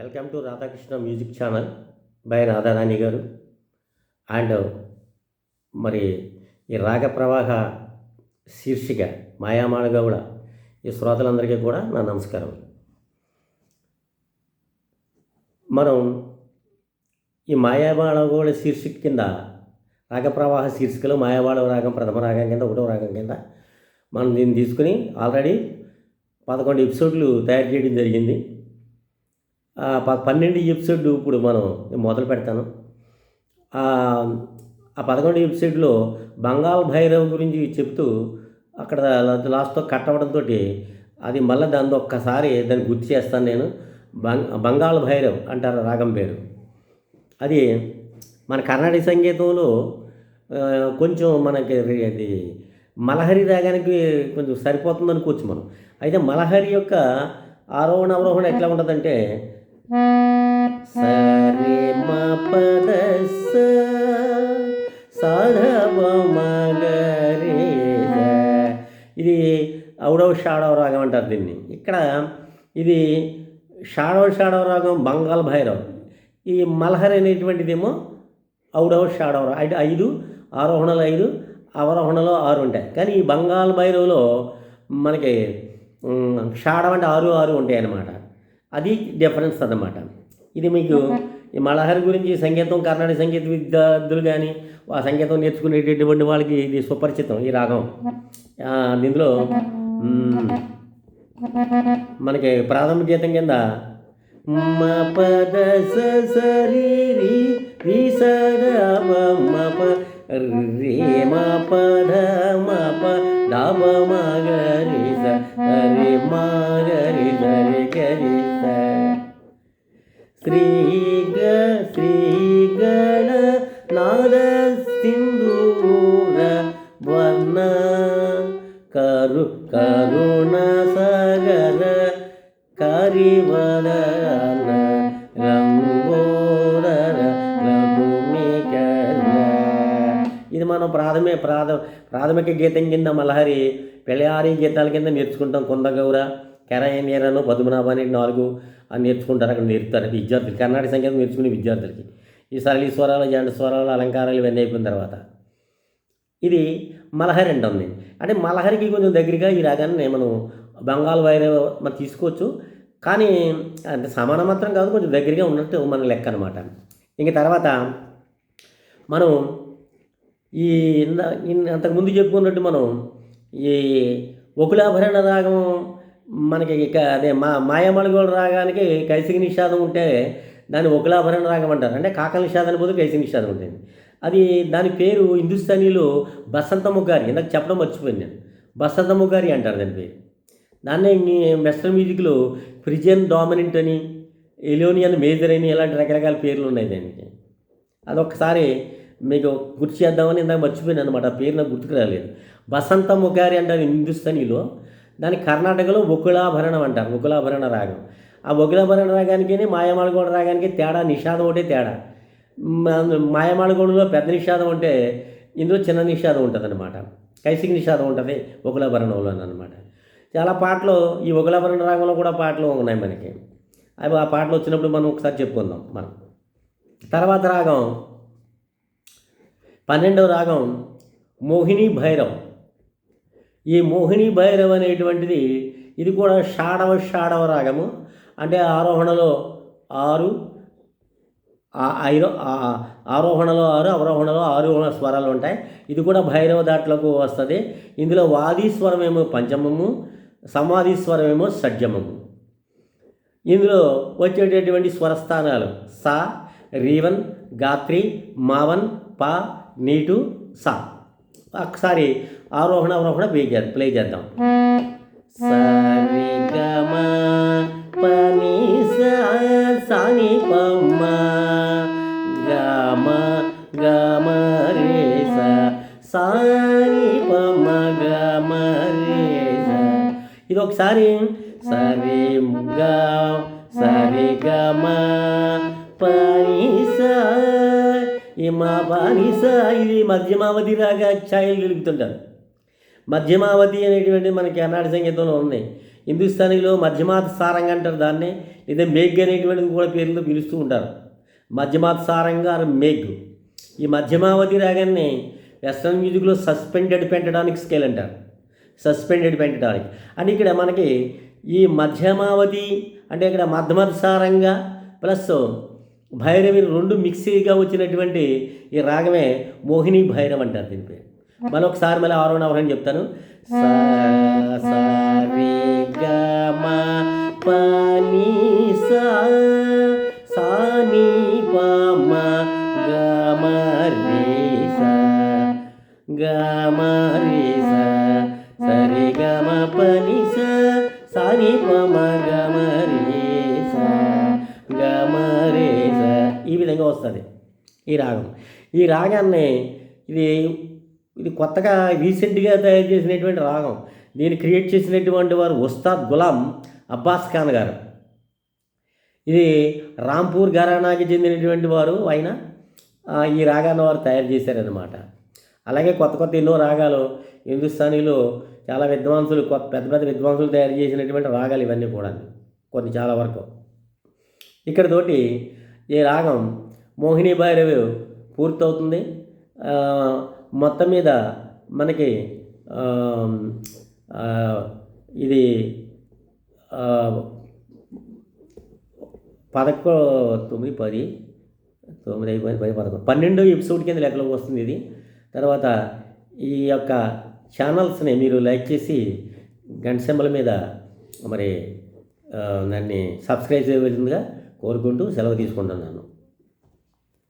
Welcome to Radhakrishna music channel by Radharani garu. And మరి ఈ రాగ ప్రవాహ శీర్షిక మాయామాళగౌడ ఈ శ్రోతలందరికీ కూడా నా నమస్కారం. మనం ఈ మాయామాళగౌడ శీర్షిక కింద రాగ ప్రవాహ శీర్షికలో మాయావాడ రాగం ప్రథమ రాగం కింద ఒకటో రాగం కింద మనం దీన్ని తీసుకుని ఆల్రెడీ పదకొండు ఎపిసోడ్లు తయారు చేయడం జరిగింది. పన్నెండు ఎపిసోడ్ ఇప్పుడు మనం మొదలు పెడతాను. ఆ పదకొండు ఎపిసోడ్లో బంగాల్ భైరవ్ గురించి చెప్తూ అక్కడ లాస్ట్తో కట్ అవ్వడంతో అది మళ్ళీ దాన్ని ఒక్కసారి దాన్ని గుర్తు చేస్తాను నేను. బంగ్ బంగాల్ భైరవ్ అంటారు రాగం పేరు. అది మన కర్ణాటక సంగీతంలో కొంచెం మనకి అది మలహరి రాగానికి కొంచెం సరిపోతుంది అనుకోవచ్చు మనం. అయితే మలహరి యొక్క ఆరోహణ అవరోహణ ఎట్లా ఉంటుందంటే సరే మ పద ఇది ఔడవ షాడవ రాగం అంటారు దీన్ని. ఇక్కడ ఇది షాడవ షాడవ రాగం బంగాల్ భైరవ్. ఈ మల్హర్ అనేటువంటిదేమో ఔడవ షాడవ రా- అంటే ఐదు ఆరోహణలు ఐదు అవరోహణలో ఆరు ఉంటాయి. కానీ ఈ బంగాల్ భైరవ్లో మనకి షాడవ అంటే ఆరు ఆరు ఉంటాయి అన్నమాట అది డిఫరెన్స్ అన్నమాట. ఇది మీకు ఈ మలహరి గురించి సంగీతం కర్ణాటక సంగీత విద్యార్థులు కానీ ఆ సంగీతం నేర్చుకునేటటువంటి వాళ్ళకి ఇది సుపరిచితం ఈ రాగం. దీనిలో మ్, మనకి ప్రాథమిక గీతం కింద మ పద స స రి రి రి స ద ప మ శ్రీ గ శ్రీ గణ నాద సింధూర వర్ణ. కరు కరుణ సగర కరివదన రంగోదర ఇది మనం ప్రాథమిక ప్రాథ ప్రాథమిక గీతం కింద మలహరి పెళ్ళారి గీతాల కింద నేర్చుకుంటాం కొందగౌరా కెరయనీరను పద్మనాభ అని నాలుగు అని నేర్చుకుంటారు అక్కడ నేర్పుతారు. విద్యార్థులు కర్ణాటక సంగీతం నేర్చుకునే విద్యార్థులకి. ఈ సరళి స్వరాలు జంట స్వరాలు అలంకారాలు ఇవన్నీ అయిపోయిన తర్వాత ఇది మలహరి అంటుంది అంటే మలహరికి కొంచెం దగ్గరగా ఈ రాగాన్ని మనం బెంగాల్ వైర మనం తీసుకోవచ్చు. కానీ అంటే సమాన మాత్రం కాదు కొంచెం దగ్గరగా ఉన్నట్టు మన లెక్క అనమాట ఇంక తర్వాత మనం ఈ ఇంత ఇంతకుముందు చెప్పుకున్నట్టు మనం ఈ ఒకులాభరణ రాగం మనకి ఇక అదే మా మాయమళగోళ రాగానికి కైసిక నిషాదం ఉంటే దాన్ని ఒకలాభరణ రాగం అంటారు అంటే కాకల నిషాదం పోతే కైసిక నిషాదం ఉంటుంది. అది దాని పేరు హిందుస్థానీలో బసంత ముగ్గారి ఇందాక చెప్పడం మర్చిపోయింది నేను. బసంత ముగ్గారి అంటారు దాని పేరు. దాన్నే వెస్ట్రన్ మ్యూజిక్లో ఫ్రిజియన్ డామినెంట్ అని ఎలోనియన్ మేజర్ అని ఇలాంటి రకరకాల పేర్లు ఉన్నాయి దానికి. అదొకసారి మీకు గుర్తు చేద్దామని ఇందాక మర్చిపోయాను అనమాట. ఆ పేరు నాకు గుర్తుకు రాలేదు. బసంత ముగారి అంటారు హిందుస్థానీలో దాని కర్ణాటకలో ఒకులాభరణం అంటారు ఒకులాభరణ రాగం. ఆ ఒకులాభరణ రాగానికి మాయమాళగోడ రాగానికి తేడా నిషాదం ఒకటే తేడా. మా- మాయమాళగోడలో పెద్ద నిషాదం ఉంటే ఇందులో చిన్న నిషాదం ఉంటుంది అనమాట కైసిక నిషాదం ఉంటుంది ఒకులాభరణంలో అనమాట చాలా పాటలు ఈ ఒకలాభరణ రాగంలో కూడా పాటలు ఉన్నాయి మనకి. అవి ఆ పాటలు వచ్చినప్పుడు మనం ఒకసారి చెప్పుకుందాం మనం. తర్వాత రాగం పన్నెండవ రాగం మోహిని భైరవ్. ఈ మోహిని భైరవ్ అనేటువంటిది ఇది కూడా షాడవ షాడవ రాగము. అంటే ఆరోహణలో ఆరు ఐరో ఆరోహణలో ఆరు అవరోహణలో ఆరు స్వరాలు ఉంటాయి. ఇది కూడా భైరవ దాట్లకు వస్తుంది. ఇందులో వాది స్వరమేమో పంచమము సమాధి స్వరమేమో షడ్జమము. ఇందులో వచ్చేటటువంటి స్వరస్థానాలు సా రీవన్ గాత్రి మావన్ పా నీటు సా. ఒకసారి ఆరోహణ అవరోహణ ప్లే చేద్దాం ప్లే చేద్దాం. సరి గమ పని సా సాని పమ్మ గమ గమ రే సా సాని పమ్మ గమ రే ఇది ఒకసారి సరి గ సరి గమ పని సా ఈ మా పాని ఇది మధ్యమావధి రాగా ఛాయలు తిరుగుతుంటారు మధ్యమావతి అనేటువంటి మనకి కర్ణాటక సంగీతంలో ఉన్నాయి. హిందుస్థానీలో మధ్యమాత సారంగా అంటారు దాన్ని లేదా మేఘ్ అనేటువంటిది కూడా పేర్లతో పిలుస్తూ ఉంటారు. మధ్యమాత సారంగా మేఘ్. ఈ మధ్యమావతి రాగాన్ని వెస్ట్రన్ మ్యూజిక్లో సస్పెండెడ్ పెంటడానికి స్కేల్ అంటారు. సస్పెండెడ్ పెంటడానికి అంటే ఇక్కడ మనకి ఈ మధ్యమావతి అంటే ఇక్కడ మధ్యమత సారంగా ప్లస్ భైరవి రెండు మిక్సీగా వచ్చినటువంటి ఈ రాగమే మోహిని భైరవ్ అంటారు దీని పేరు. మళ్ళీ ఒకసారి మళ్ళీ ఆరో నవరని చెప్తాను. సా సా రే సా సా ని ప మ గ వస్తుంది ఈ రాగం. ఈ రాగాన్ని ఇది ఇది కొత్తగా రీసెంట్గా తయారు చేసినటువంటి రాగం. దీన్ని క్రియేట్ చేసినటువంటి వారు ఉస్తాద్ గులాం అబ్బాస్ ఖాన్ గారు. ఇది రాంపూర్ ఘరానాకి చెందినటువంటి వారు ఆయన ఈ రాగాన్ని వారు తయారు చేశారనమాట అలాగే కొత్త కొత్త ఎన్నో రాగాలు హిందుస్థానీలో చాలా విద్వాంసులు కొత్త పెద్ద పెద్ద విద్వాంసులు తయారు చేసినటువంటి రాగాలు ఇవన్నీ కూడా కొన్ని చాలా వరకు. ఇక్కడ తోటి ఈ రాగం మోహిని భైరవి పూర్తవుతుంది. మొత్తం మీద మనకి ఇది పదకొ తొమ్మిది పది తొమ్మిది అయిపోయింది పది పదకొండు పన్నెండో ఎపిసోడ్ కింద లెక్కలోకి వస్తుంది ఇది. తర్వాత ఈ యొక్క ఛానల్స్ని మీరు లైక్ చేసి గంట సింబల్ మీద మరి దాన్ని సబ్స్క్రైబ్ చేయవలసిందిగా కోరుకుంటూ సెలవు తీసుకుంటున్నాను.